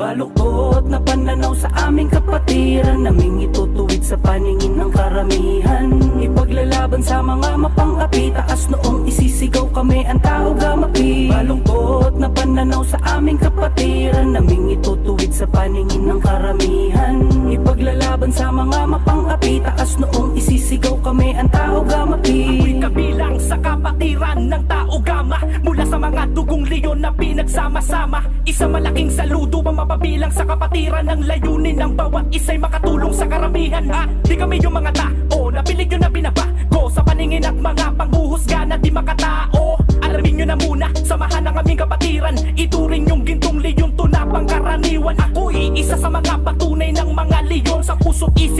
Baluktot na pananaw sa aming kapatiran Naming itutuwid sa paningin ng karamihan. Ipaglalaban sa mga mapangapi Taas noong isisigaw kami ang tao gamapi Baluktot na pananaw sa aming kapatiran Naming itutuwid sa paningin ng karamihan. Ipaglalaban sa mga mapangapi Taas noong isisigaw kami ang tao gamapi kapatiran ng tao gama. Mula sa mga dugong leon na pinagsama-sama. Isa malaking saludo ang mapabilang sa kapatiran Ng layunin ng bawat isa'y makatulong sa karamihan. Ha? Di kami yung mga tao na pilig yun na binabago Sa paningin at mga panghuhusga na di makatao. Alamin nyo na muna, samahan ng aming kapatiran. Ituring yung gintong leon to na pangkaraniwan. Ako'y isa sa mga patunay ng mga leon Sa puso't isip ko